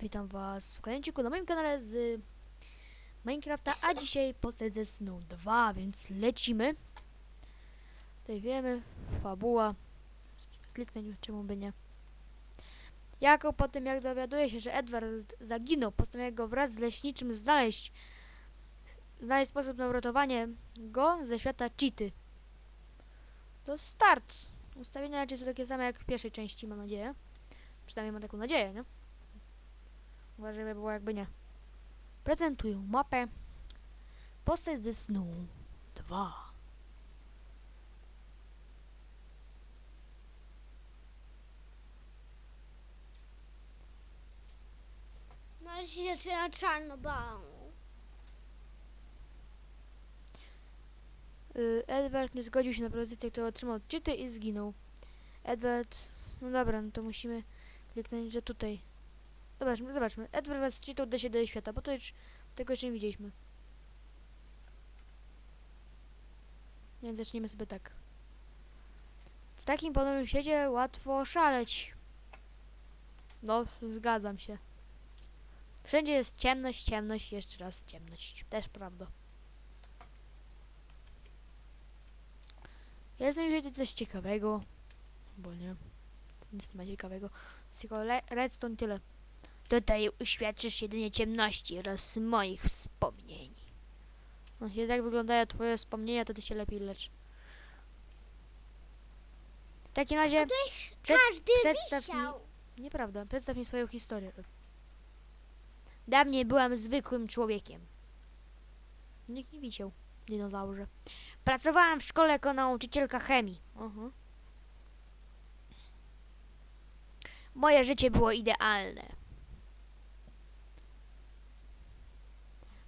Witam was w kolejnym na moim kanale z Minecrafta, a dzisiaj postać ze snu 2, więc lecimy. Tutaj wiemy, fabuła. Kliknąć, czemu by nie. Jako po tym, jak dowiaduje się, że Edward zaginął, postanawia go wraz z leśniczym znaleźć. Znaleźć sposób na uratowanie go ze świata cheaty. To start. Ustawienia raczej są takie same jak w pierwszej części, mam nadzieję. Przynajmniej mam taką nadzieję, nie? Uważaj, żeby było jakby nie. Prezentuję mapę Postać ze snu 2. No ale się zaczyna czarno bał. Y, Edward nie zgodził się na propozycję, którą otrzymał od Czyty i zginął. Edward... No dobra, no to musimy kliknąć, że tutaj. Zobaczmy, zobaczmy. Edward Czytą da się do jej świata, bo to już tego jeszcze nie widzieliśmy. Więc zaczniemy sobie tak. W takim podobnym świecie łatwo szaleć. No, zgadzam się. Wszędzie jest ciemność, ciemność, jeszcze raz ciemność. Też prawda. Ja jestem wiecie coś ciekawego. Bo nie. Nic nie ma ciekawego. Z tylko redstone tyle. Tutaj uświadczysz jedynie ciemności oraz moich wspomnień. No, jeśli tak wyglądają twoje wspomnienia, to ty się lepiej lecz. W takim razie, przed, Każdy przedstaw mi... Nieprawda, przedstaw mi swoją historię. Dawniej byłam zwykłym człowiekiem. Nikt nie widział, dinozaurze. Pracowałam w szkole jako nauczycielka chemii. Aha. Moje życie było idealne.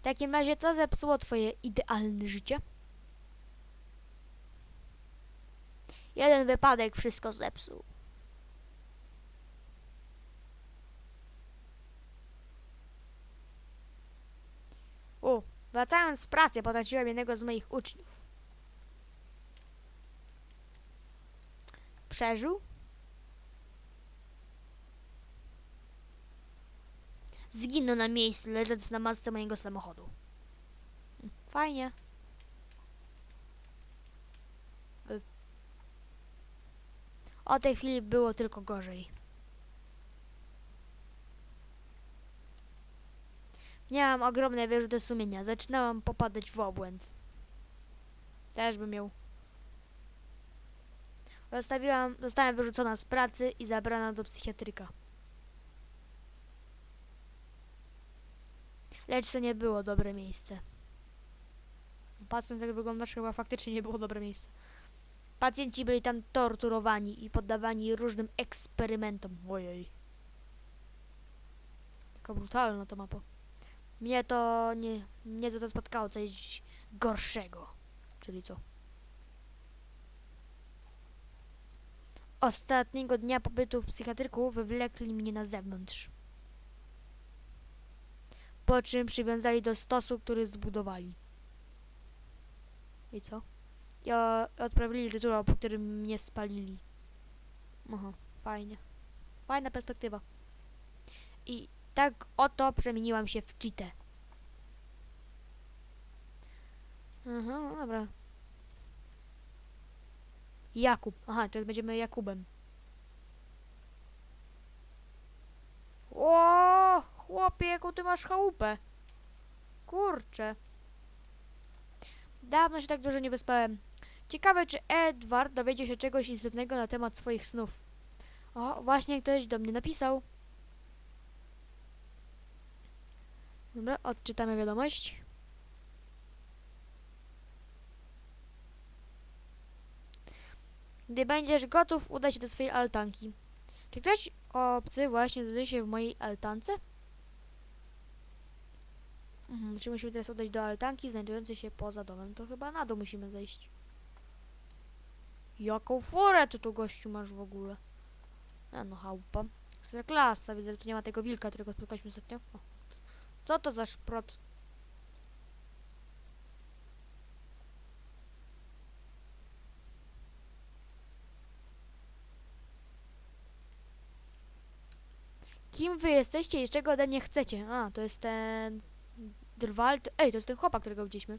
W takim razie to zepsuło twoje idealne życie? Jeden wypadek wszystko zepsuł. U, wracając z pracy, potrąciłem jednego z moich uczniów. Przeżył? Zginął na miejscu, leżąc na masce mojego samochodu. Mm, Fajnie. O tej chwili było tylko gorzej. Miałam ogromne wyrzuty sumienia. Zaczynałam popadać w obłęd. Też bym miał. Zostawiłam, zostałem wyrzucona z pracy i zabrana do psychiatryka. Lecz to nie było dobre miejsce. Patrząc jak wyglądasz, chyba faktycznie nie było dobre miejsce. Pacjenci byli tam torturowani i poddawani różnym eksperymentom. Ojej. Taka brutalna ta mapa. Mnie to nie, nie za to spotkało coś gorszego. Czyli co? Ostatniego dnia pobytu w psychiatryku wywlekli mnie na zewnątrz. Po czym przywiązali do stosu, który zbudowali. I co? O- odprawili rytuał, po którym mnie spalili. Aha, fajnie. Fajna perspektywa. I tak oto przemieniłam się w cheatę. Aha, no dobra. Jakub. Aha, teraz będziemy Jakubem. O, chłopie, jaką ty masz chałupę. Kurczę. Dawno się tak dużo nie wyspałem. Ciekawe, czy Edward dowiedział się czegoś istotnego na temat swoich snów. O, właśnie ktoś do mnie napisał. Dobra, odczytamy wiadomość. Gdy będziesz gotów, udaj się do swojej altanki. Czy ktoś obcy właśnie znajduje się w mojej altance? Mhm, czy musimy teraz udać do altanki znajdującej się poza domem? To chyba na dół musimy zejść. Jaką furę ty tu gościu masz w ogóle? A no chałupa. Ekstra klasa, widzę, że tu nie ma tego wilka, którego spotkaliśmy ostatnio. O. Co to za szprot? Kim wy jesteście i czego ode mnie chcecie? A, to jest ten... Drwal... Ej, to jest ten chłopak, którego widzieliśmy.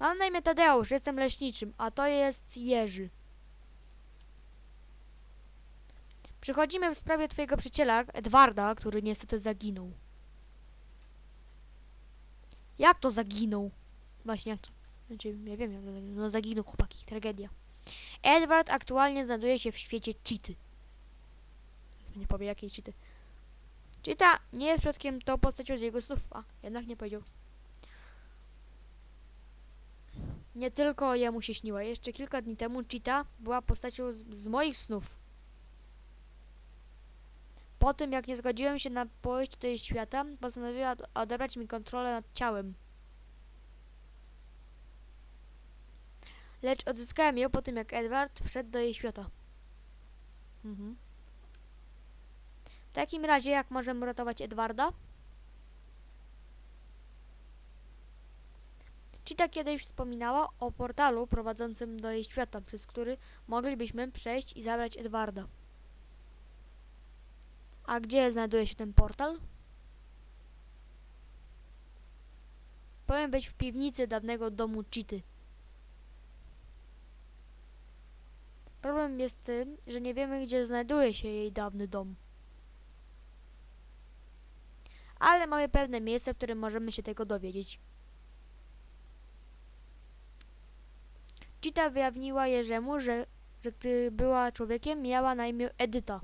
Mam na imię Tadeusz, jestem leśniczym, a to jest Jerzy. Przychodzimy w sprawie twojego przyjaciela, Edwarda, który niestety zaginął. Jak to zaginął? Właśnie jak to? Znaczy, ja wiem, jak to zaginął. No zaginął chłopaki, tragedia. Edward aktualnie znajduje się w świecie cheaty. Nie powie jakiej cheaty. Cheata nie jest przypadkiem tą postacią z jego snów. A, jednak nie powiedział. Nie tylko jemu się śniła. Jeszcze kilka dni temu Cheetah była postacią z, z moich snów. Po tym, jak nie zgodziłem się na pójście do jej świata, postanowiła od- odebrać mi kontrolę nad ciałem. Lecz odzyskałem ją po tym, jak Edward wszedł do jej świata. Mhm. W takim razie, jak możemy uratować Edwarda? Cheetah kiedyś wspominała o portalu prowadzącym do jej świata, przez który moglibyśmy przejść i zabrać Edwarda. A gdzie znajduje się ten portal? Powinien być w piwnicy dawnego domu Cheaty. Problem jest tym, że nie wiemy, gdzie znajduje się jej dawny dom. Ale mamy pewne miejsce, w którym możemy się tego dowiedzieć. Cheetah wyjawniła Jerzemu, że, że gdy była człowiekiem, miała na imię Edyta.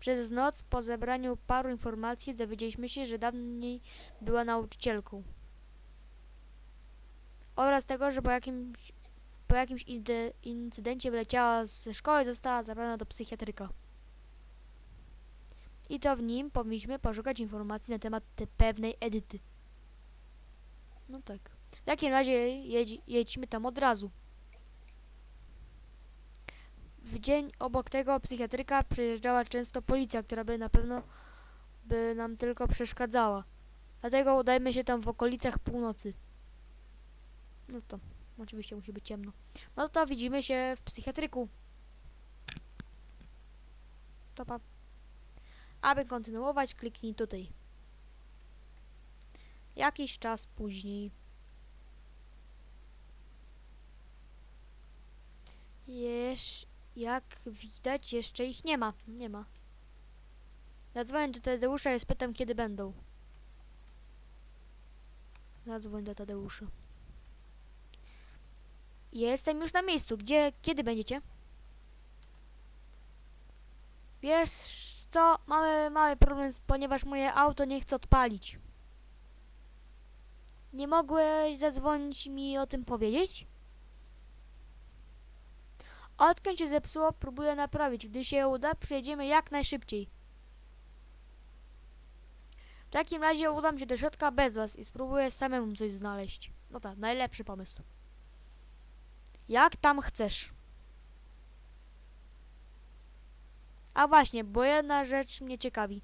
Przez noc, po zebraniu paru informacji, dowiedzieliśmy się, że dawniej była nauczycielką. Oraz tego, że po jakimś, po jakimś incydencie wyleciała ze szkoły i została zabrana do psychiatryka. I to w nim powinniśmy poszukać informacji na temat tej pewnej Edyty. No tak. W takim razie jedź, jedźmy tam od razu. W dzień obok tego psychiatryka przyjeżdżała często policja, która by na pewno by nam tylko przeszkadzała. Dlatego udajmy się tam w okolicach północy. No to oczywiście musi być ciemno. No to widzimy się w psychiatryku. To pa. Aby kontynuować, kliknij tutaj. Jakiś czas później. Jesz, jak widać, jeszcze ich nie ma. Nie ma. Zadzwonię do Tadeusza i spytam, kiedy będą. Zadzwoń do Tadeusza. Jestem już na miejscu. Gdzie, kiedy będziecie? Wiesz co? Mamy mały problem, ponieważ moje auto nie chce odpalić. Nie mogłeś zadzwonić mi o tym powiedzieć? Odkąd się zepsuło, próbuję naprawić. Gdy się uda, przyjedziemy jak najszybciej. W takim razie udam się do środka bez was i spróbuję samemu coś znaleźć. No tak, najlepszy pomysł. Jak tam chcesz. A właśnie, bo jedna rzecz mnie ciekawi.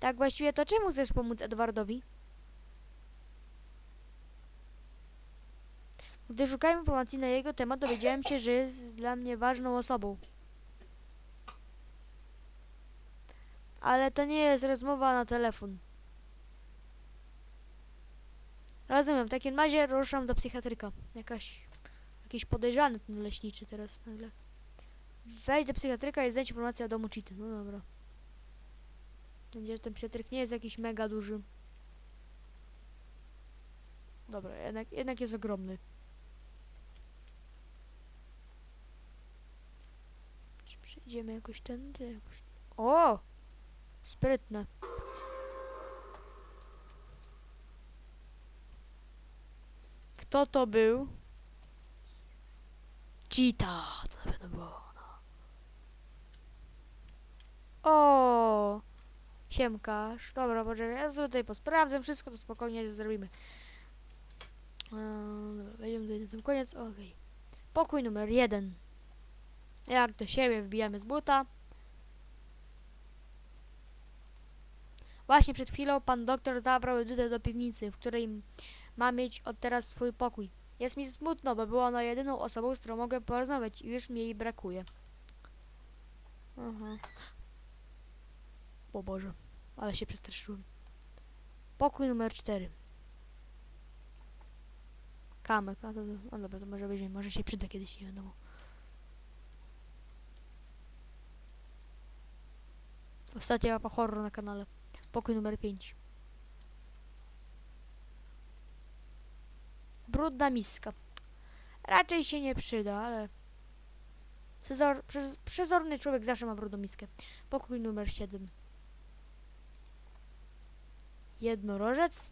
Tak właściwie to czemu chcesz pomóc Edwardowi? Gdy szukałem informacji na jego temat, dowiedziałem się, że jest dla mnie ważną osobą. Ale to nie jest rozmowa na telefon. Rozumiem, w takim razie ruszam do psychiatryka. Jakaś, jakiś podejrzany ten leśniczy teraz nagle. Wejdź do psychiatryka i znajdź informację o domu Cheaty. No dobra. Będzie, że ten psychiatryk nie jest jakiś mega duży. Dobra, jednak, jednak jest ogromny. Czy przejdziemy jakoś tędy? Jakoś... O! Sprytne. Kto to był? Cheetah, to na pewno było ono. O! Siemkasz. Dobra, poczekaj, ja sobie tutaj posprawdzę wszystko, to spokojnie zrobimy. Eee, dobra, wejdziemy tutaj na sam koniec, okej. Pokój numer jeden. Jak do siebie wbijamy z buta. Właśnie przed chwilą pan doktor zabrał Edytę do piwnicy, w której ma mieć od teraz swój pokój. Jest mi smutno, bo była ona jedyną osobą, z którą mogę porozmawiać i już mi jej brakuje. Aha. O Boże, ale się przestraszyłem. Pokój numer 4. Kamek, a to, a dobra, to może weźmiemy, może się przyda kiedyś, nie wiadomo. Ostatnia mapa horror na kanale. Pokój numer 5. Brudna miska. Raczej się nie przyda, ale... Przez, przezorny człowiek zawsze ma brudną miskę. Pokój numer 7. Jednorożec?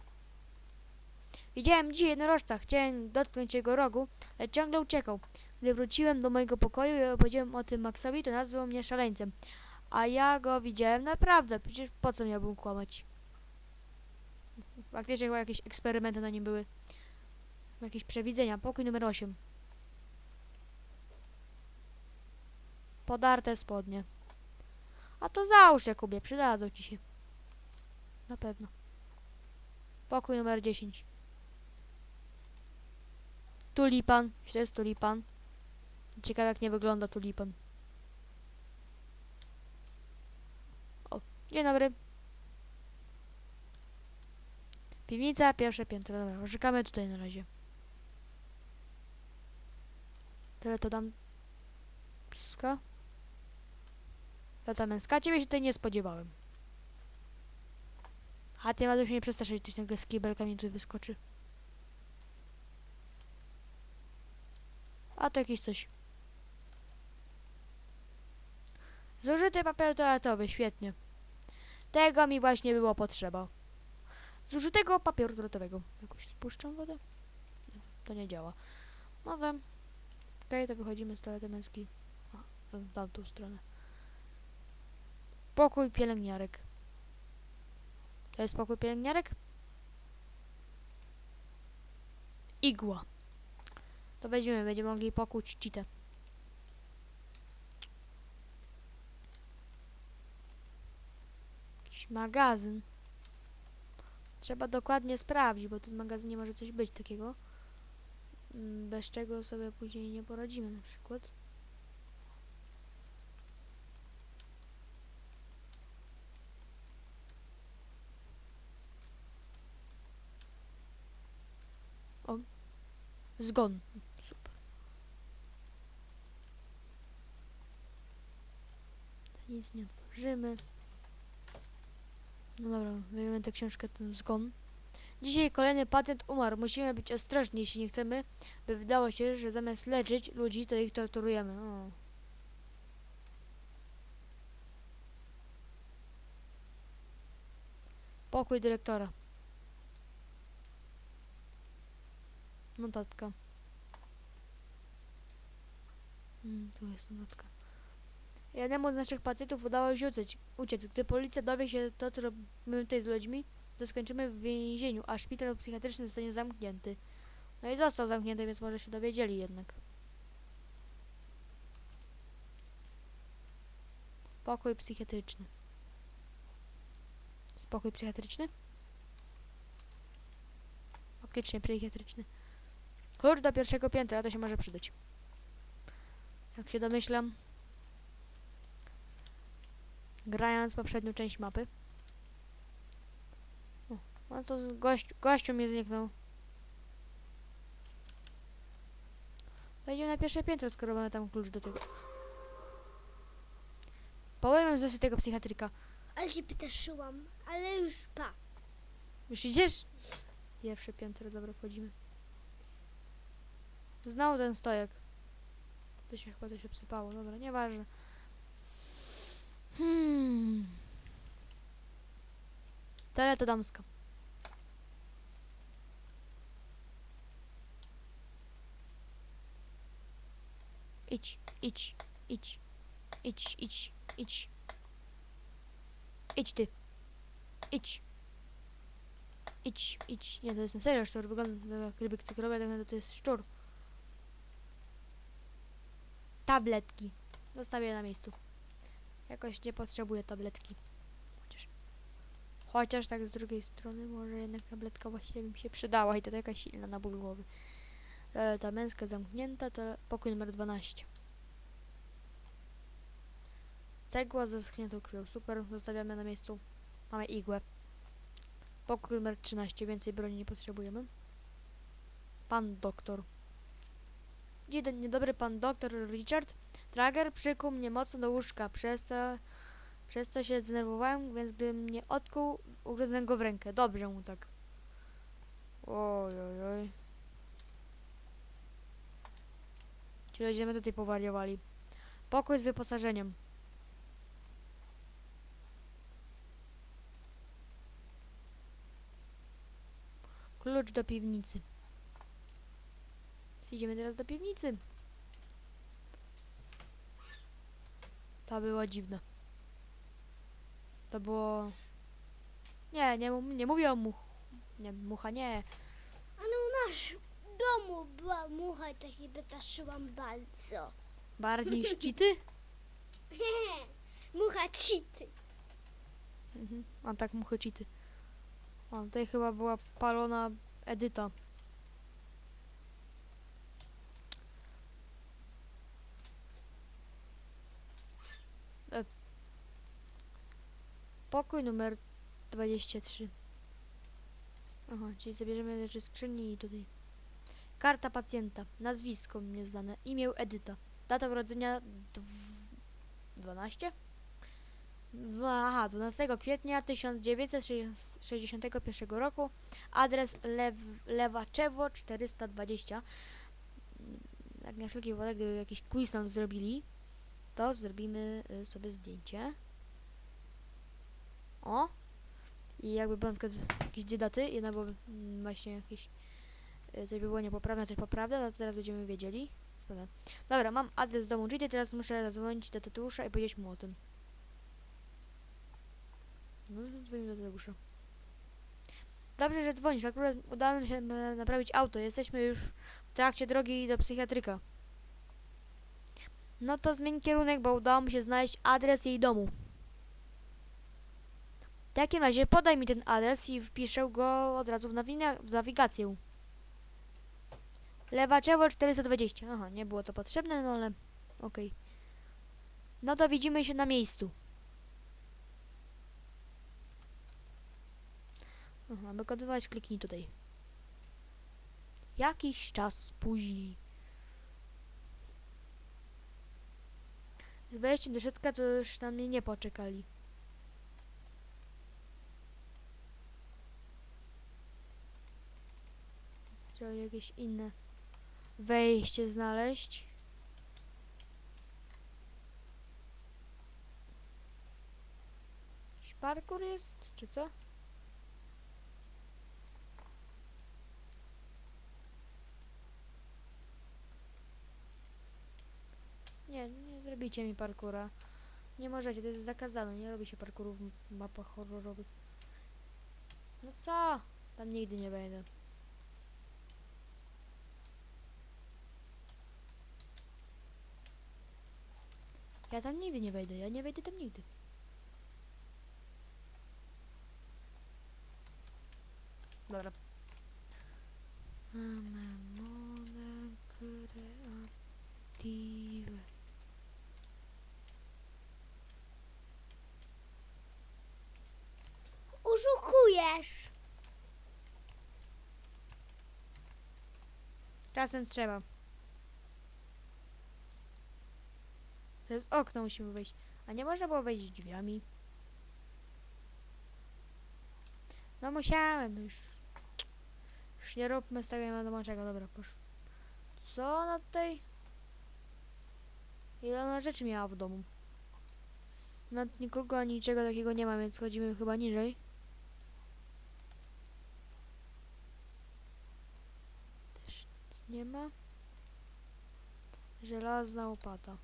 Widziałem dzisiaj jednorożca. Chciałem dotknąć jego rogu, lecz ciągle uciekał. Gdy wróciłem do mojego pokoju i opowiedziałem o tym Maxowi, to nazwał mnie szaleńcem. A ja go widziałem naprawdę. Przecież po co miałbym kłamać? Faktycznie chyba jakieś eksperymenty na nim były. Jakieś przewidzenia. Pokój numer 8. Podarte spodnie. A to załóż, Jakubie, przydadzą ci się. Na pewno. Pokój numer 10. Tulipan. To jest tulipan. Ciekawe jak nie wygląda tulipan. O, dzień dobry. Piwnica, pierwsze piętro. Dobra, poczekamy tutaj na razie. Tyle to dam. Ska. Praca męska. Ciebie się tutaj nie spodziewałem. A ty ma się nie przestraszyć, ktoś nagle z kibelkami tu wyskoczy. A to jakieś coś. Zużyty papier toaletowy, świetnie. Tego mi właśnie było potrzeba. Zużytego papieru toaletowego. Jakoś spuszczam wodę? To nie działa. No. To wychodzimy z toalety męskiej. A, w tamtą stronę. Pokój pielęgniarek. To jest pokój pielęgniarek? Igła. To weźmiemy, będziemy mogli pokuć cheatę. Jakiś magazyn. Trzeba dokładnie sprawdzić, bo tu w magazynie może coś być takiego. Mm, Bez czego sobie później nie poradzimy na przykład. Zgon. Super. Nic nie otworzymy. No dobra, weźmiemy tę książkę, ten zgon. Dzisiaj kolejny pacjent umarł. Musimy być ostrożni, jeśli nie chcemy, by wydało się, że zamiast leczyć ludzi, to ich torturujemy. O. Pokój dyrektora. Notatka. Mm, tu jest notatka. Jednemu z naszych pacjentów udało się uciec, uciec. Gdy policja dowie się to, co robimy tutaj z ludźmi, to skończymy w więzieniu, a szpital psychiatryczny zostanie zamknięty. No i został zamknięty, więc może się dowiedzieli jednak. Pokój psychiatryczny. Spokój psychiatryczny? Faktycznie psychiatryczny. Klucz do pierwszego piętra, to się może przydać. Jak się domyślam. Grając poprzednią część mapy. No to z- gość, gościu mi zniknął. Wejdziemy na pierwsze piętro, skoro mamy tam klucz do tego. Powiem zresztą tego psychiatryka. Ale się pytaszyłam, ale już pa. Już idziesz? Pierwsze piętro, dobra, wchodzimy. Znowu ten stojak. To się chyba coś obsypało, dobra, nieważne. Hmm. Tyle to damska. Idź, idź, idź, idź, idź, idź. Idź ty. Idź. Idź, idź. Nie, to jest na serio szczur. Wygląda jak rybek cukrowy, tak to jest szczur. Tabletki. Zostawię na miejscu. Jakoś nie potrzebuję tabletki. Chociaż, chociaż tak z drugiej strony może jednak tabletka właściwie bym się przydała i to taka silna na ból głowy. Ale ta męska zamknięta to pokój numer 12. cegła ze schniętą. Super, zostawiamy na miejscu. Mamy igłę. Pokój numer 13, więcej broni nie potrzebujemy. Pan doktor. Jeden niedobry pan doktor Richard Trager przykuł mnie mocno do łóżka, przez co, przez co się zdenerwowałem, więc gdy mnie odkuł, ugryzłem go w rękę. Dobrze mu tak. Oj, oj, oj. Ci ludzie mnie tutaj powariowali. Pokój z wyposażeniem. Klucz do piwnicy. Idziemy teraz do piwnicy. To było dziwne. To było... Nie, nie, nie mówię o much... Nie, mucha nie. Ale u nas domu była mucha i tak się wytaszyłam bardzo. Bardziej szcity? mucha cheaty. Mhm. A tak muchy cheaty. O, tutaj chyba była palona Edyta. E. Pokój numer 23. Aha, czyli zabierzemy rzeczy z skrzyni i tutaj. Karta pacjenta. Nazwisko mnie znane. Imię Edyta. Data urodzenia dw- 12? Dwa- Aha, 12 kwietnia 1961 roku. Adres Lew, Lewaczewo 420. Jak na wszelki wypadek, gdyby jakiś quiz nam zrobili, to zrobimy y, sobie zdjęcie. O! I jakby na przykład jakieś daty, jedna byłaby mm, właśnie jakieś coś by było niepoprawne, coś poprawne, no to teraz będziemy wiedzieli. Dobra, mam adres domu Gity, teraz muszę zadzwonić do Tadeusza i powiedzieć mu o tym. No, dzwonimy do Tadeusza. Dobrze, że dzwonisz. Akurat udało nam się naprawić auto. Jesteśmy już w trakcie drogi do psychiatryka. No to zmień kierunek, bo udało mi się znaleźć adres jej domu. W takim razie podaj mi ten adres i wpiszę go od razu w, w nawigację. Lewaczewo 420. Aha, nie było to potrzebne, no ale okej. No to widzimy się na miejscu. Aha, aby kontynuować kliknij tutaj. Jakiś czas później. Z wejściem do środka to już na mnie nie poczekali. Trzeba jakieś inne wejście znaleźć. Parkour jest, czy co? Nie, nie zrobicie mi parkura. Nie możecie, to jest zakazane. Nie robi się parkurów w mapach horrorowych. No co? Tam nigdy nie wejdę. Ja tam nigdy nie wejdę. Ja nie wejdę tam nigdy. Dobra. Mamy modę kreatywę. Oszukujesz. Czasem trzeba. Przez okno musimy wejść. A nie można było wejść drzwiami. No musiałem już. Już nie róbmy z tego nie wiadomo czego. Dobra, poszło. Co ona tutaj? Ile ona rzeczy miała w domu? Nad nikogo ani niczego takiego nie ma, więc chodzimy chyba niżej. Też nic nie ma. Żelazna łopata.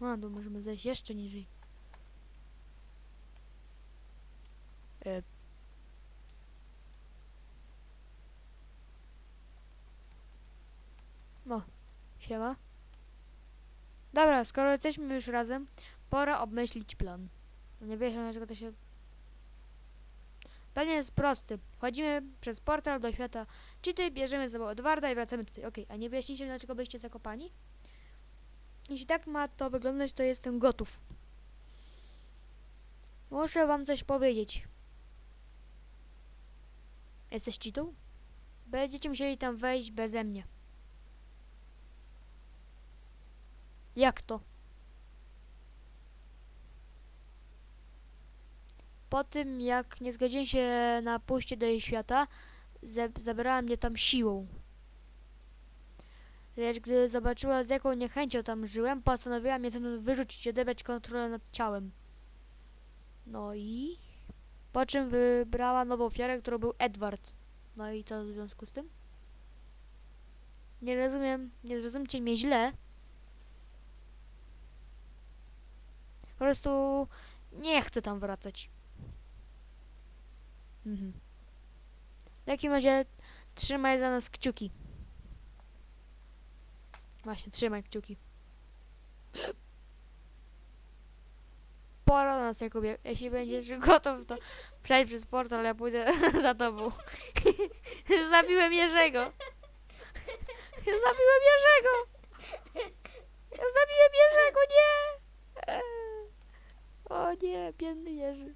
A, tu możemy zejść jeszcze niżej. E. No, siema. Dobra, skoro jesteśmy już razem, pora obmyślić plan. No Nie wiem, dlaczego to się... Plan jest prosty. Wchodzimy przez portal do świata Cheaty, bierzemy ze sobą Edwarda i wracamy tutaj. Okej, a nie wyjaśnicie mi, dlaczego byliście zakopani? Jeśli tak ma to wyglądać, to jestem gotów. Muszę wam coś powiedzieć. Jesteś cheatą? Będziecie musieli tam wejść beze mnie. Jak to? Po tym, jak nie zgodziłem się na pójście do jej świata, zabrała mnie tam siłą. Lecz gdy zobaczyła, z jaką niechęcią tam żyłem, postanowiła mnie ze mną wyrzucić i odebrać kontrolę nad ciałem. No i... Po czym wybrała nową ofiarę, którą był Edward. No i co w związku z tym? Nie rozumiem, nie zrozumcie mnie źle. Po prostu nie chcę tam wracać. Mhm. W takim razie trzymaj za nas kciuki. Właśnie, trzymaj kciuki. Pora nas, Jakubie. Jeśli będziesz gotów, to przejdź przez portal, ja pójdę za tobą. Zabiłem Jerzego. Zabiłem Jerzego. Zabiłem Jerzego, nie! Eee. O nie, biedny Jerzy.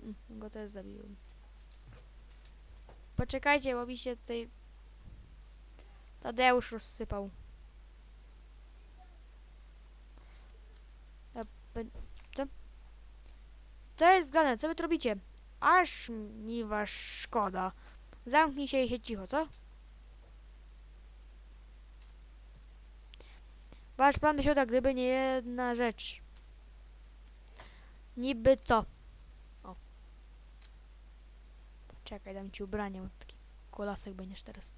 Mm, Go też zabiłem. Poczekajcie, bo mi się tutaj Tadeusz rozsypał. Co? Co jest grane? Co wy tu robicie? Aż mi was szkoda. Zamknij się i się cicho, co? Wasz plan by się udał, gdyby nie jedna rzecz. Niby co? O. Czekaj, dam ci ubranie, bo taki kolasek będziesz teraz.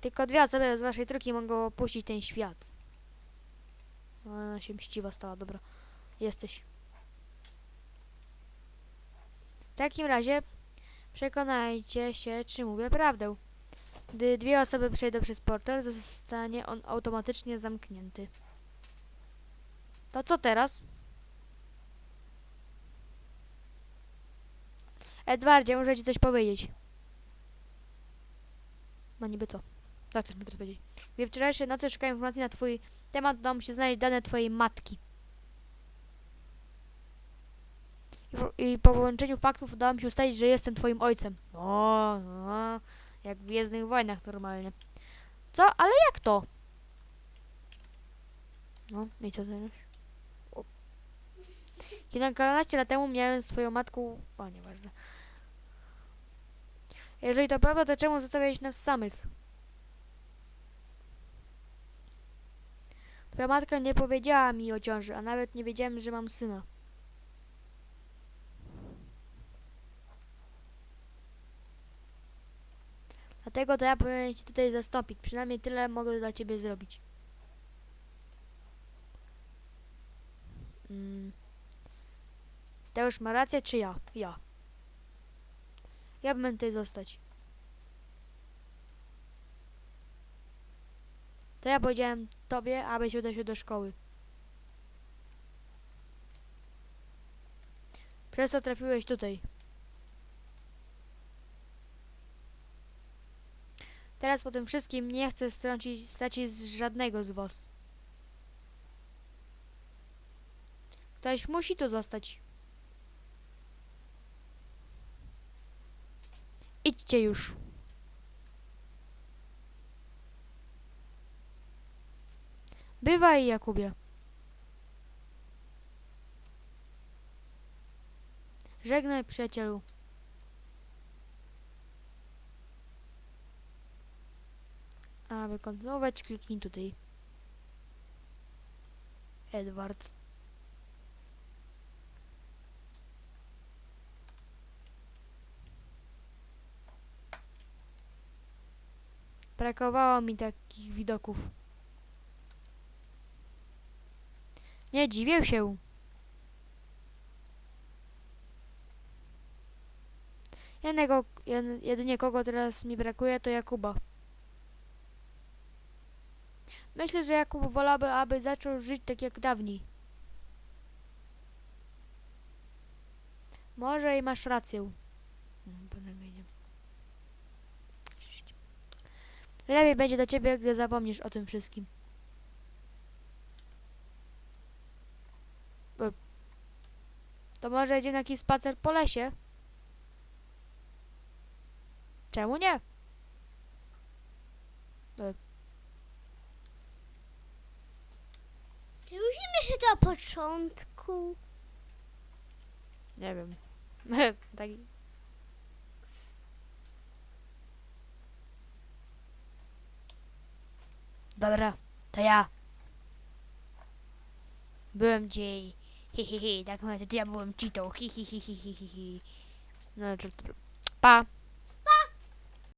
Tylko dwie osoby z waszej trójki mogą opuścić ten świat. Ona się mściwa stała, dobra. Jesteś. W takim razie przekonajcie się, czy mówię prawdę. Gdy dwie osoby przejdą przez portal, zostanie on automatycznie zamknięty. To co teraz? Edwardzie, muszę ci coś powiedzieć. No niby co? Co chcesz mi teraz powiedzieć? Gdy wczorajszej nocy szukałem informacji na twój temat, udało mi się znaleźć dane twojej matki. I po, I po połączeniu faktów udało mi się ustalić, że jestem twoim ojcem. O, no, jak w Gwiezdnych Wojnach normalnie. Co? Ale jak to? No, i co teraz? Kilkanaście lat temu miałem z twoją matką... O, nieważne. Jeżeli to prawda, to czemu zostawiałeś nas samych? Twoja matka nie powiedziała mi o ciąży, a nawet nie wiedziałem, że mam syna. Dlatego to ja powinienem ci tutaj zastąpić. Przynajmniej tyle mogę dla ciebie zrobić. Mm. To już ma rację, czy ja? Ja. Ja bym tutaj zostać. To ja powiedziałem tobie, abyś udał się do szkoły. Przez co trafiłeś tutaj. Teraz po tym wszystkim nie chcę strącić, stracić żadnego z was. Ktoś musi tu zostać. Idźcie już. Bywaj, Jakubie. Żegnaj, przyjacielu. Aby kontynuować, kliknij tutaj. Edward. Brakowało mi takich widoków. Nie dziwię się. Jednego, jed- jedynie kogo teraz mi brakuje, to Jakuba. Myślę, że Jakub wolałby, aby zaczął żyć tak jak dawniej. Może i masz rację. Lepiej będzie dla ciebie, gdy zapomnisz o tym wszystkim. E, To może idziemy na jakiś spacer po lesie? Czemu nie? Czy musimy się do początku? Nie wiem. Taki... Dobra, to ja. Byłem dzień. Hi, hi, hi. Tak mówię, to ja byłem cheatą. Hi, hi, hi, hi, hi, hi, hi. No, to, to, pa.